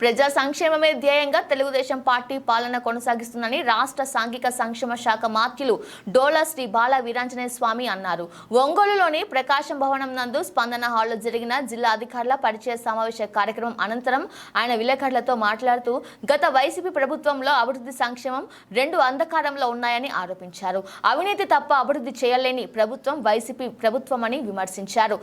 ప్రజా సంక్షేమమే ధ్యేయంగా తెలుగుదేశం పార్టీ పాలన కొనసాగిస్తుందని రాష్ట్ర సాంఘిక సంక్షేమ శాఖ మాత్యులు డోలా శ్రీ బాల వీరాంజనేయ స్వామి అన్నారు. ఒంగోలులోని ప్రకాశం భవనం నందు స్పందన హాల్లో జరిగిన జిల్లా అధికారుల పరిచయ సమావేశ కార్యక్రమం అనంతరం ఆయన విలేకరులతో మాట్లాడుతూ గత వైసీపీ ప్రభుత్వంలో అభివృద్ధి సంక్షేమం రెండు అంధకారంలో ఉన్నాయని ఆరోపించారు. అవినీతి తప్ప అభివృద్ధి చేయలేని ప్రభుత్వం వైసీపీ ప్రభుత్వమని విమర్శించారు.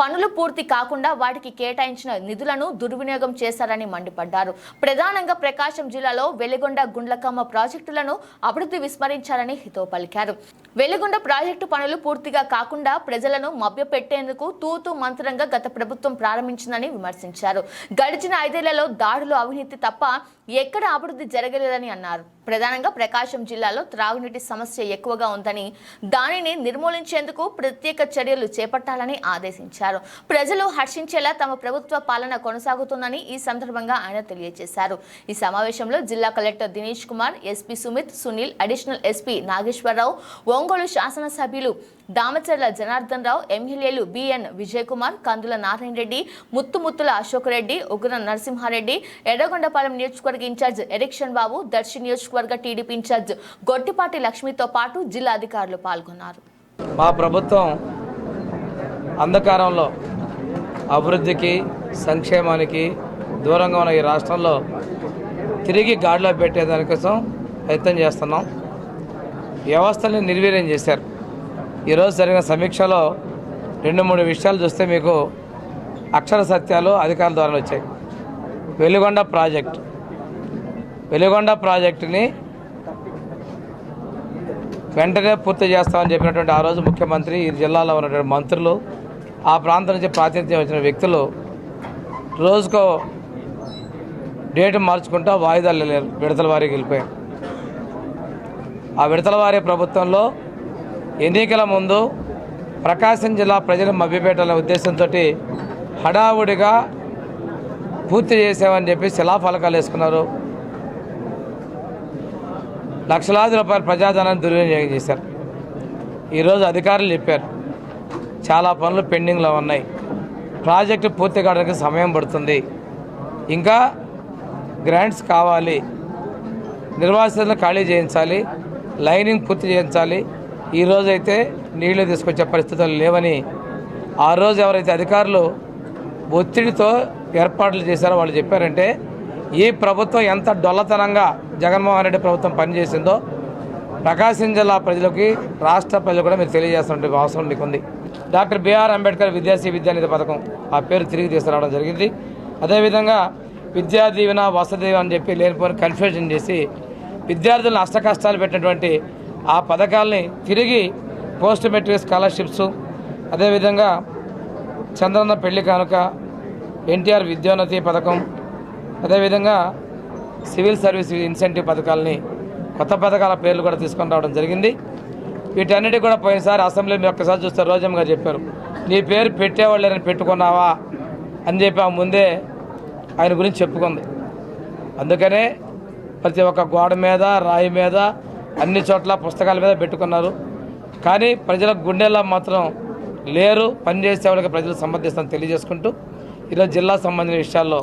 పనులు పూర్తి కాకుండా వాటికి కేటాయించిన నిధులను దుర్వినియోగం చేశారని మండిపడ్డారు. ప్రధానంగా ప్రకాశం జిల్లాలో వెలిగొండ గుండ్లకమ్మ ప్రాజెక్టులను అభివృద్ధి విస్మరించారని హితో పలికారు. వెలిగొండ ప్రాజెక్టు పనులు పూర్తిగా కాకుండా ప్రజలను మభ్యపెట్టేందుకు తూతూ మంత్రంగా గత ప్రభుత్వం ప్రారంభించిందని విమర్శించారు. గడిచిన ఐదేళ్ళలో దాడులు అవినీతి తప్ప ఎక్కడ అభివృద్ధి జరగలేదని అన్నారు. ప్రధానంగా ప్రకాశం జిల్లాలో త్రాగునీటి సమస్య ఎక్కువగా ఉందని దానిని నిర్మూలించేందుకు ప్రత్యేక చర్యలు చేపట్టాలని ఆదేశించారు. ప్రజలు హర్షించేలా తమ ప్రభుత్వ పాలన కొనసాగుతుందని ఈ సందర్భంగా ఆయన తెలియజేశారు. ఈ సమావేశంలో జిల్లా collector Dinesh Kumar SP Sumit Sunil additional SP Nageswara Rao Ongole శాసనసభ్యులు దామచర్ల జనార్దన్ రావు ఎమ్మెల్యేలు బిఎన్ విజయ్ కుమార్ కందుల నారాయణ రెడ్డి ముత్తుముత్తుల అశోక్ రెడ్డి ఉగ్ర నరసింహారెడ్డి ఎర్రగొండపాలెం నియోజకవర్గ ఇన్ఛార్జ్ ఎరిక్షన్ బాబు దర్శి నియోజకవర్గ టీడీపీ ఇన్ఛార్జ్ గొట్టిపాటి లక్ష్మితో పాటు జిల్లా అధికారులు పాల్గొన్నారు. మా ప్రభుత్వం అంధకారంలో అభివృద్ధికి సంక్షేమానికి దూరంగా ఉన్న ఈ రాష్ట్రంలో తిరిగి గాడిలో పెట్టేదానికోసం ప్రయత్నం చేస్తున్నాం. వ్యవస్థని నిర్వీర్యం చేశారు. ఈరోజు జరిగిన సమీక్షలో రెండు మూడు విషయాలు చూస్తే మీకు అక్షర సత్యాలు అధికారుల ద్వారా వచ్చాయి. వెలుగొండ ప్రాజెక్ట్. వెలుగొండ ప్రాజెక్టుని వెంటనే పూర్తి చేస్తామని చెప్పినటువంటి ఆ రోజు ముఖ్యమంత్రి ఈ జిల్లాలో ఉన్నటువంటి మంత్రులు ఆ ప్రాంతం నుంచి ప్రాతినిధ్యం వచ్చిన వ్యక్తులు రోజుకో డేట్ మార్చుకుంటూ వాయిదాలు వెళ్ళారు విడతల వారికి వెళ్ళిపోయారు. ఆ విడతల వారి ప్రభుత్వంలో ఎన్నికల ముందు ప్రకాశం జిల్లా ప్రజలు మభ్యపెట్టాలనే ఉద్దేశంతో హడావుడిగా పూర్తి చేసామని చెప్పి శిలాఫలకాలు వేసుకున్నారు. లక్షలాది రూపాయల ప్రజాధనాన్ని దుర్వినియోగం చేశారు. ఈరోజు అధికారులు చెప్పారు చాలా పనులు పెండింగ్లో ఉన్నాయి. ప్రాజెక్టు పూర్తి కావడానికి సమయం పడుతుంది. ఇంకా గ్రాంట్స్ కావాలి. నిర్వాసితులను ఖాళీ చేయించాలి. లైనింగ్ పూర్తి చేయించాలి. ఈ రోజు నీళ్ళు తీసుకొచ్చే పరిస్థితులు లేవని ఆ రోజు ఎవరైతే అధికారులు ఒత్తిడితో ఏర్పాట్లు చేశారో వాళ్ళు చెప్పారంటే ఈ ప్రభుత్వం ఎంత డొల్లతనంగా జగన్మోహన్ రెడ్డి ప్రభుత్వం పనిచేసిందో ప్రకాశం జిల్లా ప్రజలకి రాష్ట్ర ప్రజలు కూడా మీరు తెలియజేస్తున్న అవసరం మీకు ఉంది డాక్టర్ బిఆర్ అంబేద్కర్ విద్యాశ్రీ విద్యానిధి పథకం ఆ పేరు తిరిగి తీసుకురావడం జరిగింది. అదేవిధంగా విద్యా దీవెన వసతి అని చెప్పి లేనిపోని కన్ఫ్యూజన్ చేసి విద్యార్థులను అష్ట కష్టాలు పెట్టినటువంటి ఆ పథకాల్ని తిరిగి పోస్ట్ మెట్రిక్ స్కాలర్షిప్స్ అదేవిధంగా చంద్రన్న పెళ్ళి కానుక ఎన్టీఆర్ విద్యోన్నతి పథకం అదేవిధంగా సివిల్ సర్వీస్ ఇన్సెంటివ్ పథకాలని కొత్త పథకాల పేర్లు కూడా తీసుకొని రావడం జరిగింది. వీటన్నిటి కూడా పోయినసారి అసెంబ్లీ మీరు ఒక్కసారి చూస్తే రోజమ్మ గారు చెప్పారు నీ పేరు పెట్టేవాళ్ళని పెట్టుకున్నావా? అని చెప్పి ఆ ముందే ఆయన గురించి చెప్పుకుంది. అందుకనే ప్రతి ఒక్క గోడ మీద రాయి మీద అన్ని చోట్ల పుస్తకాల మీద పెట్టుకున్నారు. కానీ ప్రజల గుండెల్లో మాత్రం లేరు పనిచేసే వాళ్ళకి ప్రజలు సమర్థిస్తాను తెలియజేసుకుంటూ ఈరోజు జిల్లా సంబంధించిన విషయాల్లో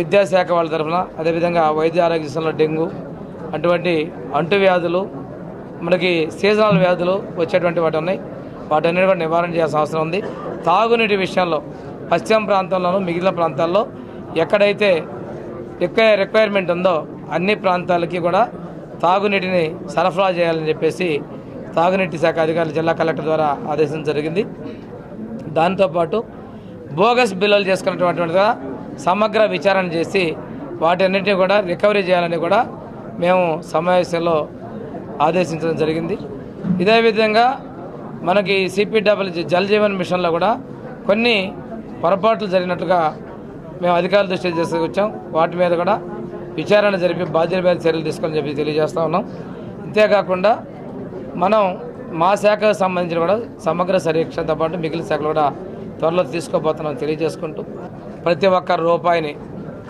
విద్యాశాఖ వాళ్ళ తరఫున అదేవిధంగా వైద్య ఆరోగ్య విషయంలో డెంగ్యూ అటువంటి అంటువ్యాధులు మనకి సీజనల్ వ్యాధులు వచ్చేటువంటి వాటి ఉన్నాయి. వాటన్నిటి కూడా నివారణ చేయాల్సిన అవసరం ఉంది. తాగునీటి విషయంలో పశ్చిమ ప్రాంతంలోనూ మిగిలిన ప్రాంతాల్లో ఎక్కడైతే రిక్వైర్ రిక్వైర్మెంట్ ఉందో అన్ని ప్రాంతాలకి కూడా తాగునీటిని సరఫరా చేయాలని చెప్పేసి తాగునీటి శాఖ అధికారులు జిల్లా కలెక్టర్ ద్వారా ఆదేశం జరిగింది. దాంతోపాటు బోగస్ బిల్లులు చేసుకున్నటువంటి సమగ్ర విచారణ చేసి వాటన్నిటిని కూడా రికవరీ చేయాలని కూడా మేము సమావేశంలో ఆదేశించడం జరిగింది. ఇదే విధంగా మనకి సిపిడబ్ల్యూ జల్ జీవన్ మిషన్లో కూడా కొన్ని పొరపాట్లు జరిగినట్లుగా మేము అధికారుల దృష్టి తీసుకొచ్చాం. వాటి మీద కూడా విచారణ జరిపి బాధ్యత మీద చర్యలు తీసుకొని చెప్పి తెలియజేస్తూ ఉన్నాం. అంతేకాకుండా మనం మా శాఖకు సంబంధించిన కూడా సమగ్ర సమీక్షతో పాటు మిగిలిన శాఖలు కూడా త్వరలో తీసుకోబోతున్నాం తెలియజేసుకుంటూ ప్రతి ఒక్క రూపాయిని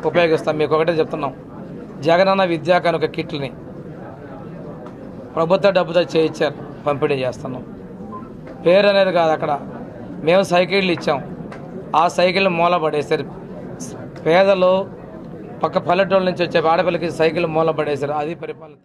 ఉపయోగిస్తాం. మీకు ఒకటే చెప్తున్నాం. జగనన్న విద్యా కనుక కిట్లని ప్రభుత్వ డబ్బుతో చేయించారు పంపిణీ చేస్తున్నాం. పేరు అనేది కాదు అక్కడ. మేము సైకిళ్ళు ఇచ్చాం. ఆ సైకిల్ మూల పడేశారు పేదలు పక్క పల్లెటూళ్ళ నుంచి వచ్చే ఆడపిల్లకి సైకిల్ మూల పడేశారు అది పరిపాలన